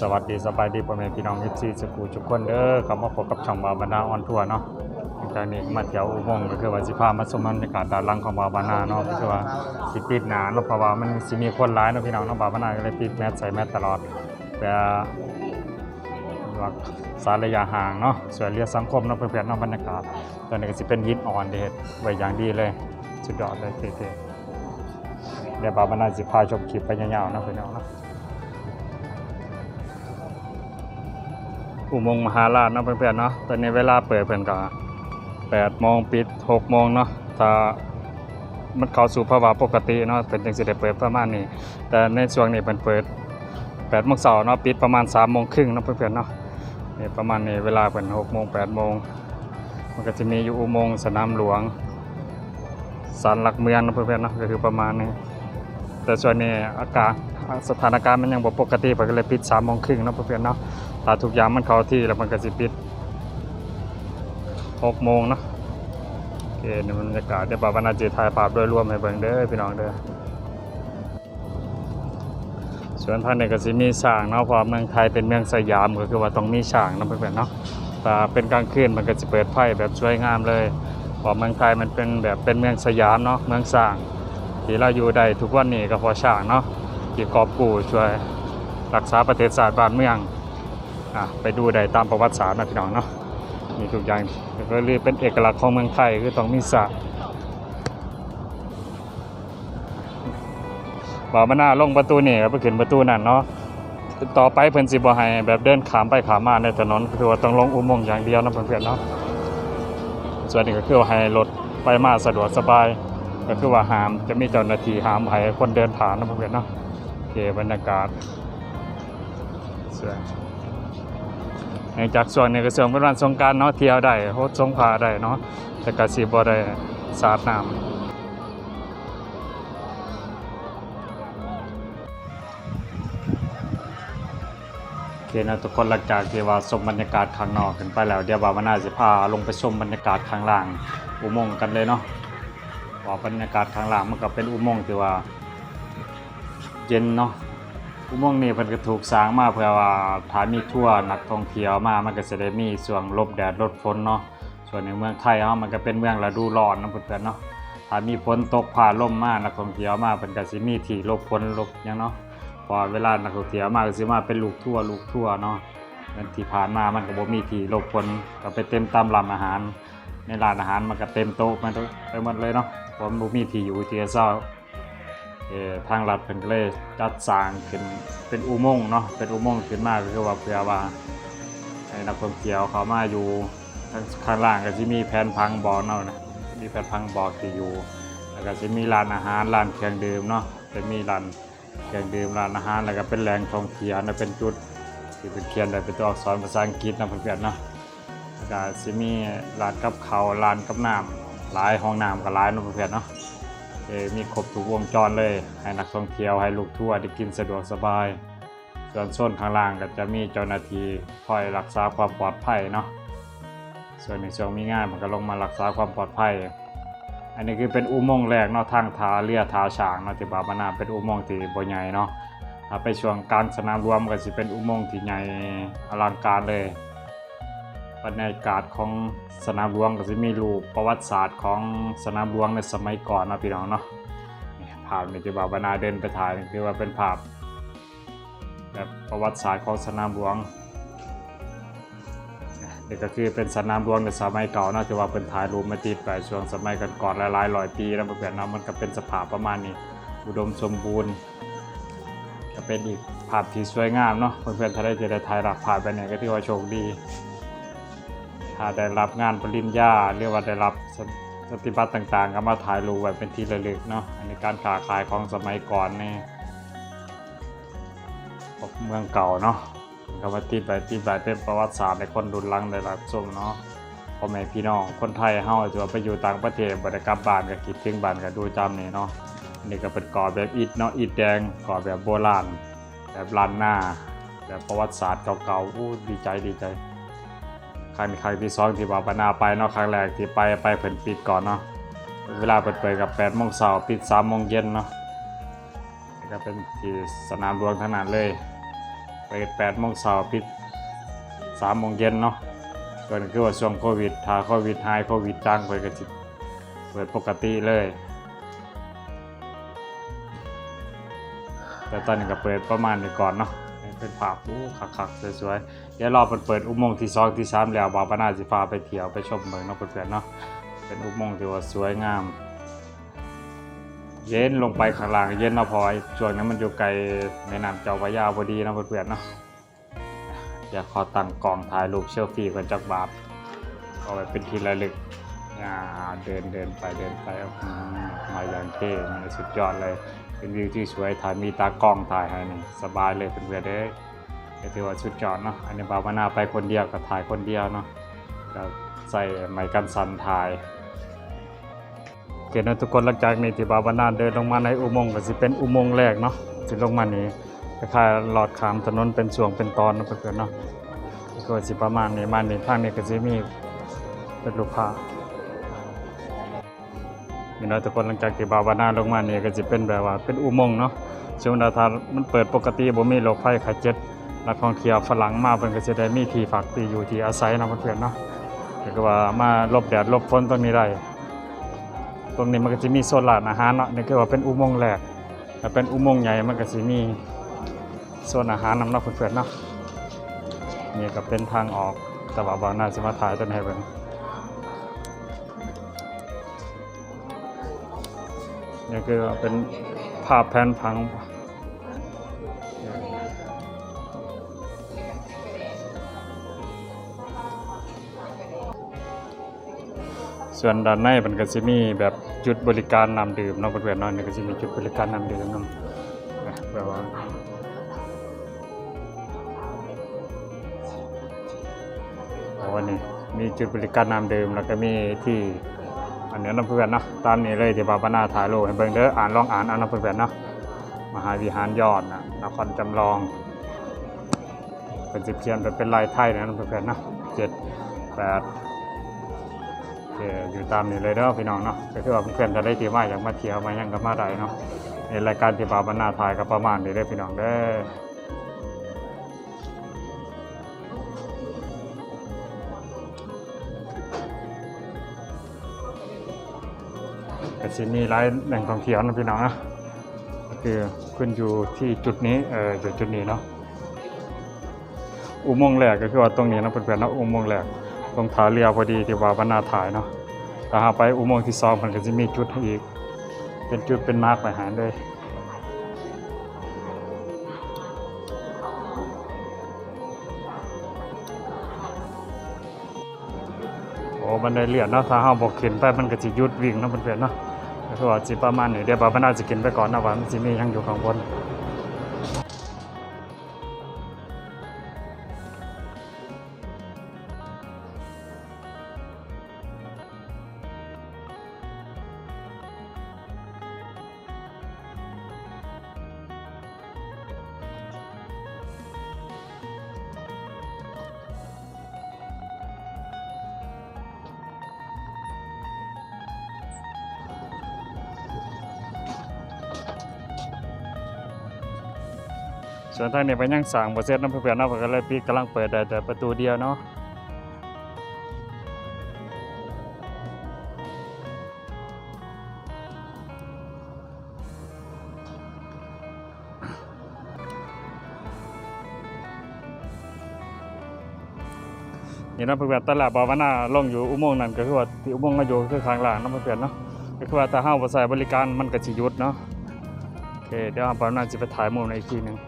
สวัสดีสบายดีพ่อแม่พี่น้องเอฟซีสกูทุกคนเด้อเข้ามาพบกับช่องบาบานาออนทัวร์เนาะหลังจากนี้มาเที่ยวอุโมงค์ก็คือว่าสิพามาชมบรรยากาศด้านหลังของบาบานาเนาะก็คือว่าสิปิดหนาเนาะเพราะว่ามันสิมีคนหลายเนาะพี่น้องเนาะบาบานาก็เลยปิดแมสใส่แมสตลอดเพื่อรักษารระยะห่างเนาะช่วยเหลือสังคมเนาะเพื่อนๆเนาะบรรยากาศตอนนี้ก็สิเป็นยินอ่อนเด็ดไว้อย่างดีเลยสุดยอดเลยเท่ๆเดี๋ยวบาบานาสิพาชมคลิปไปยาวๆเนาะพี่น้องเนาะ อุโมงค์มหาราชเนาะเพื่อนๆเนาะตอนนี้เวลาเปิดเพิ่นก็8โมงปิด6โมงเนาะถ้ามันเข้าสู่ภาวะปกติเนาะเพิ่นจึงสิได้เปิดประมาณนี้ แต่ในช่วงนี้เพิ่นเปิด8โมงเช้าเนาะปิดประมาณ3โมงครึ่งเนาะเพื่อนๆเนาะนี่ประมาณนี้เวลาเพิ่น6โมง8โมงมันก็จะมีอยู่อุโมงค์สนามหลวงศาลหลักเมืองเนาะเพื่อนๆเนาะก็คือประมาณนี้แต่ส่วนนี้อากาศ สถานการณ์มันยังบ่ปกติเพิ่นก็เลยปิด3โมงครึ่งเนาะเพื่อนเนาะถ้าทุกอย่างมันเข้าที่แล้วมันก็สิปิด6โมงเนาะโอเคนี่บรรยากาศเดี๋ยวบาบานาจีถ่ายภาพโดยรวมให้เบิ่งเด้อพี่น้องเด้อส่วนทางนี้ก็สิมีช้างเนาะเพราะเมืองไทยเป็นเมืองสยามก็คือว่าต้องมีช้างเนาะเพื่อนเนาะแต่เป็นกลางคืนมันก็สิเปิดไฟแบบสวยงามเลยเพราะเมืองไทยมันเป็นแบบเป็นเมืองสยามเนาะเมืองสร้างที่เราอยู่ได้ทุกวันนี้ก็เพราะช้างเนาะ ที่กอบกู้ช่วยรักษาประเทศชาติบ้านเมืองอะไปดูได้ตามประวัติศาสตร์นะพี่น้องเนาะมีทุกอย่างก็เลยเป็นเอกลักษณ์ของเมืองไทยคือต้องมีสระบ่าวมาหน้าลงประตูนี่ก็ไปขึ้นประตูนั่นเนาะต่อไปเพิ่นสิบ่ให้แบบเดินขามไปขามมาในถนนคือว่าต้องลงอุโมงค์อย่างเดียวนะเพื่อนๆเนาะส่วนนี้ก็คือว่าให้รถไปมาสะดวกสบาย ก็คือว่าหามจะมีเจ้าหน้าที่หามให้คนเดินผ่านนะเพื่อนๆเนาะ เคบรรยากาศสวยหลังจากส่วนนี้ก็ส่วนเป็นวันสงการเนาะเที่ยวได้โฮสงขาได้เนาะแต่ก็สิบ่ได้สาดน้ำโอเคนะทุกคนหลังจากที่ว่าชมบรรยากาศข้างนอกกันไปแล้วเดี๋ยวบ่าวน่าสิพาลงไปชมบรรยากาศข้างล่างอุโมงค์กันเลยเนาะว่าบรรยากาศข้างล่างมันก็เป็นอุโมงค์ที่ว่า เย็นเนาะอุโมงค์นี้เพิ่นก็ถูกสร้างมาเพื่อว่าถ้ามีทัวร์นักท่องเที่ยวมามันก็จะได้มีช่วงลบแดดลบฝนเนาะส่วนในเมืองไทยเฮามันก็เป็นเมืองฤดูร้อนเนาะเพิ่อนๆเนาะถ้ามีฝนตกผ่าลมมานักท่องเที่ยวมาเพิ่นก็สิมีที่หลบฝนหลบหยังเนาะเพอเวลานักท่องเที่ยวมาก็สิมาเป็นลูกทัวร์ลูกทัวร์เนาะมันที่ผ่านมามันก็บ่มีที่หลบฝนก็ไปเต็มตามร้านอาหาร ในร้านอาหารมันก็เต็มโต๊ะมันไปหมดเลยเนาะเพราะมันบ่มีที่อยู่ที่จะเช่า ทางรัฐเพิ่นก็เลยจัดสร้างขึ้นเป็นอุโมงค์เนาะเป็นอุโมงค์ขึ้นมาก็คือว่าเพื่อว่าให้นักท่องเที่ยวเขามาอยู่ทางข้างล่างก็สิมีแผนพังบ่อเนาะนะมีแผนพังบ่อที่อยู่ แล้วก็สิมีร้านอาหารร้านเครื่องดื่มเนาะจะมีร้านเครื่องดื่มร้านอาหารแล้วก็เป็นแหล่งท่องเที่ยวนะเป็นจุดที่เป็นเขียนได้เป็นตัวอักษรภาษาอังกฤษนะเพื่อนๆเนาะแล้วก็สิมีร้านกับเขาร้านกับน้ำหลายห้องน้ำก็หลายนะเพื่อนๆเนาะ เอ่อมีครบทุกวงจรเลย ให้นักท่องเที่ยวให้ลูกทัวร์ได้กินสะดวกสบาย ส่วนโซนข้างล่างก็จะมีเจ้าหน้าที่คอยรักษาความปลอดภัยเนาะส่วนในช่วงมีงานมันก็ลงมารักษาความปลอดภัย อันนี้คือเป็นอุโมงค์แรกเนาะทางทาเรือทาช้างเนาะที่บาบานาเป็นอุโมงค์ที่บ่ใหญ่เนาะถ้าไปช่วงกลางสนามรวมก็สิเป็นอุโมงค์ที่ใหญ่อลังการเลย บรรยากาศของสนามหลวงก็จะมีรูปประวัติศาสตร์ของสนามหลวงในสมัยก่อนนะพี่น้องเนาะภาพนี้ที่บ่าวบรรณาเดินไปถ่ายนี่คือว่าเป็นภาพแบบประวัติศาสตร์ของสนามหลวงนี่ก็คือเป็นสนามหลวงในสมัยเก่านะที่ว่าเป็นถ่ายรูปมาติดไปช่วงสมัยก่อนๆหลายๆร้อยปีแล้วเพื่อนๆเนาะมันก็เป็นสภาพประมาณนี้อุดมสมบูรณ์ก็เป็นอีกภาพที่สวยงามเนาะเพื่อนๆถ้าได้จะได้ถ่ายรับภาพไปเนี่ยก็ถือว่าโชคดี ถ้าได้รับงานปริญญาหรือว่าได้รับสสติบัติต่างๆ ก็มาถ่ายรูปไว้เป็นที่ระลึกเนาะอันนี้การค้าขายของสมัยก่อนนี่เมืองเก่าเนาะก็มาติดไว้ติดไว้เป็นประวัติศาสตร์ในคนรุ่นหลังได้รับชมเนาะพ่อแม่พี่น้องคนไทยเฮาจะไปอยู่ต่างประเทศบ่ได้กลับบ้านก็คิดถึงบ้านก็ดูจำนี่เนาะอันนี้ก็เป็นก่อแบบอิฐเนาะอิฐแดงก่อแบบโบราณแบบล้านหน้าแบบประวัติศาสตร์เก่าๆอู้ดีใจดีใจ รั้งครั้งที่สองที่ว่าปนาไปเนาะครั้งแรกที่ไปไปเพิ่นปิดก่อนเนาะเวลาเปิดเปิดกับ8โมงเช้าปิด3โมงเย็นเนาะก็เป็นที่สนามหลวงทั้งนั้นเลยเปิด8โมงเช้าปิด3โมงเย็นเนาะก็คือว่าช่วงโควิดถ้าโควิดหายโควิดจางไปก็สิเปิดปกติเลยแต่ตอนนี้ก็เปิดประมาณนี้ก่อนเนาะ เป็นภาพอู้คักๆสวยๆเดี๋ยวรอเปิดเปิดอุโมงค์ที่สองที่สามแล้วบ่าวปานาสิพาไปเที่ยวไปชมเมืองเนาะเพื่อนๆเนาะเป็นอุโมงค์ที่ว่าสวยงาม เย็นลงไปข้างล่างเย็นเนาะพอไอช่วงนั้นมันอยู่ไกลแม่น้ำเจ้าพระยาพอดีเนาะเพื่อนๆเนาะเดี๋ยวขอตั้งกล้องถ่ายรูปเซลฟี่กันจักบาทเอาไว้เป็นที่ระลึกเดินเดินไปเดินไปอืมมาอย่างเท่นี่สุดยอดเลย เป็นวิวที่สวยถ่ายมีตากล้องถ่ายให้นี่สบายเลยเพื่อนๆเด้ก็ถือว่าสุดยอดเนาะอันนี้บาวนาไปคนเดียวก็ถ่ายคนเดียวเนาะก็ใส่ไมค์กันสั่นถ่ายโอเคนะทุกคนหลังจากนี้ที่บาวนาเดินลงมาในอุโมงค์ก็สิเป็นอุโมงค์แรกเนาะที่ลงมานี้คล้ายหลอดขามถนนเป็นช่วงเป็นตอนเนะเพื่อนๆเนาะก็สิประมาณนี้มานี้ทางนี้ก็สิมีเป็นลูกค้า นี่เนาะทุกคนหลังจากที่บาวนาลงมาเนี่ยก็สิเป็นแบบว่าเป็นอุโมงค์เนาะช่วงนาทานมันเปิดปกติบ่มีโรคภัยไข้เจ็บนักท่องเที่ยวฝรั่งมาเพิ่นก็สิได้มีที่พักที่อยู่ที่อาศัยเนาะเพื่อนเนาะก็ว่ามาลบแดดลบฝนตรงนี้ได้ตรงนี้มันก็จะมีโซนร้านอาหารเนาะนี่คือว่าเป็นอุโมงค์แรกแต่เป็นอุโมงค์ใหญ่มันก็จะมีโซนอาหารนำเนาะเพื่อนเนาะนี่ก็เป็นทางออกแต่ว่าบางน่าจะมาถ่ายต้นให้เบิ่ง นี่คือเป็นภาพแผนผังส่วนด้านในมันก็จะมีแบบจุดบริการน้ำดื่มนาะเพื่อนๆเนาะนี่ก็จะมีจุดบริการน้ำดื่มเนาะนแบบว่าโอ้นี่มีจุดบริการน้ำดื่มแล้วก็มีที่ อันนี้นะเพื่อนเนาะตามนี้เลยที่บาปนาถ่ายรูปให้เบิ่งเด้ออ่านลองอ่านเอานะเพื่อนเนาะมหาวิหารยอดนะนครจำลองเป็นสิบเขียนเป็นลายไทยนะเพื่อนเนาะเจ็ดแปดโอเคอยู่ตามนี้เลยเด้อพี่น้องเนาะก็คือว่าเพื่อนจะได้ที่ว่าอยากมาเที่ยวมายังก็มาได้เนาะในรายการที่บาบรรณาถ่ายก็ประมาณนี้เด้อพี่น้องเด้อ ก็สิมีหลายแหล่งท่องเที่ยวนะพี่น้องนะก็คือขึ้นอยู่ที่จุดนี้เอออยู่จุดนี้เนาะอุโมงค์แรกก็คือว่าตรงนี้เนะเพื่อนๆนะอุโมงค์แรกตรงท่าเรือพอดีที่ว่าบรรณาถ่ายเนาะถ้าหาไปอุโมงค์ที่สองมันก็จะมีจุดให้อีก เป็นจุดเป็นมาร์กไปหารเลยโอ้บันไดเลื่อนเนาะถ้าเฮาบอกเขึ้นไปมันก็สิหยุดวิ่งเนาะเพื่อนๆเนาะ ก็คือว่าจีประมาณนี้เดี๋ยวบาบรรณาสิขึ้นไปก่อนนะว่ามันจะมียังอยู่ข้างบน ส่วนทางนี้ไปยังสั่งบ่เสร็จเนาะเพื่อนๆนาะเพิ่นเลยปิดกำลังเปิดได้แต่ประตูเดียวเนาะนี่นาะเพื่อนตลาดบาวนาลงอยู่อุโมงค์นั้นก็คือว่าที่อุโมงค์ก็อยู่คือข้างล่างนาะเพื่อนเนาะก็คือว่าถ้าเฮาบ่ใช้บริการมันก็สิยุดเนาะโอเคเดี๋ยวบ่าวนาสิไปถ่ายมุมในอีกทีหนึง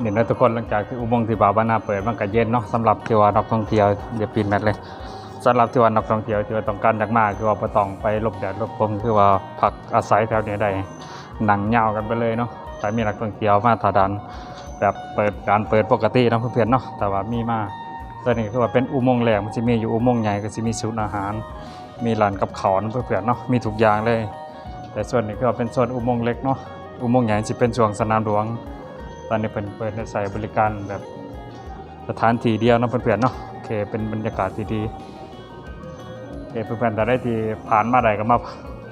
เนี่นะทุกคนหลังจากที่อุโมงค์ที่บาบานาเปิดมันก็เย็นเนาะสำหรับที่ว่านักท่องเที่ยวเดี๋ยวปีนแมทเลยสำหรับที่ว่านักท่องเที่ยวที่ว่าต้องการอยากมาคือว่าบ่ต้องไปลบแดดลบฝนคือว่าพักอาศัยแถวนี้ได้หนังยาวกันไปเลยเนาะแต่มีนักท่องเที่ยวมาถาดันแบบเปิดการเปิดปกตินาะเพื่อนๆเนาะแต่ว่ามีมาตอนนี้คือว่าเป็นอุโมงค์แรกมันจะมีอยู่อุโมงค์ใหญ่ก็จะมีศูนย์อาหาร มีร้านกับข้าวเนเพื่อนๆเนาะมีทุกอย่างเลย แต่ส่วนนี้ก็เป็นส่วนอุโมงค์เล็กเนาะอุโมงค์ใหญ่จะเป็นช่วงสนามหลวง อนนี้เพิ่นเปิดให้ใส่บริการแบบสถานที่เดียวเนะเพื่อนๆเนาะโอเคเป็นบรรยากาศที่ดีโอเคเพื่อนๆแต่ได้ที่ผ่านมาใดก็มา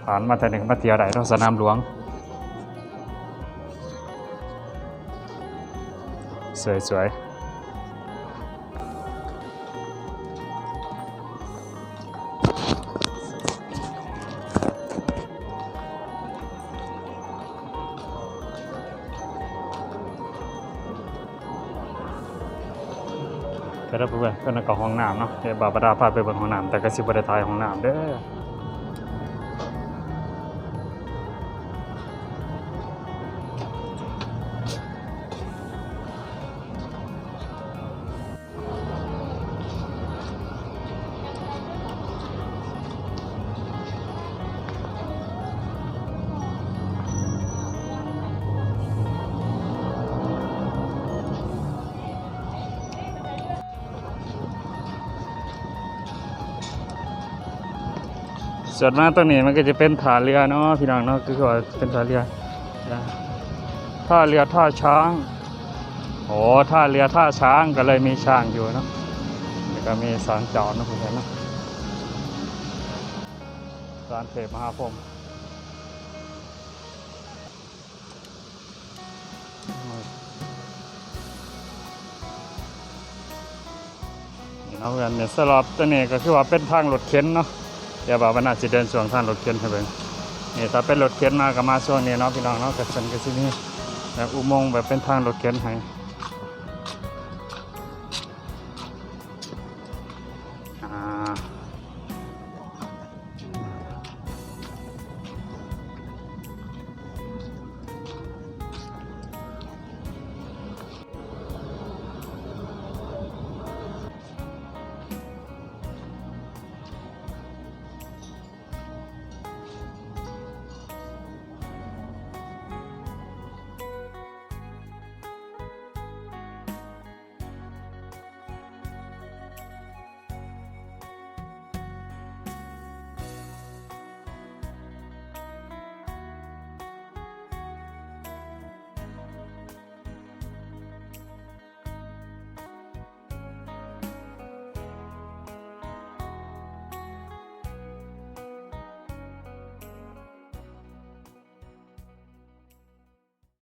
ผ่านมาแต่หนึ่งมาเที่ยวใดเนาะสนามหลวง สวยๆ ไปแล้วเพื่อนเพื่อนก็ห้องน้ำเนาะเดี๋ยวบาบาดาพาไปเบิ่งห้องน้ำแต่ก็สิบ่ได้ถ่ายห้องน้ำเด้อ ส่วนมากตรงนี้มันก็จะเป็นท่าเรือเนาะพี่น้องเนาะคือว่าเป็นท่าเรือท่าเรือท่าช้างโอ้ท่าเรือท่าช้างก็เลยมีช้างอยู่เนาะแล้วก็มีสารจ้าเนะพี่น้องเนาะสารเทพมหาพรมนี่เนาะเพื่อนเนี่ยสลับตัวนี้ก็คือว่าเป็นทางรถเข็นเนาะ ดี๋ยวบอกว่าน่าจะเดินส่วงทางรถเข็นให้เบิ่งนี่ถ้าเป็นรถเข็นมาก็มาช่วงนี้เนาะพี่น้องเนาะกับฉันก็ที่นี่แบบอุโมงค์แบบเป็นทางรถเข็นให้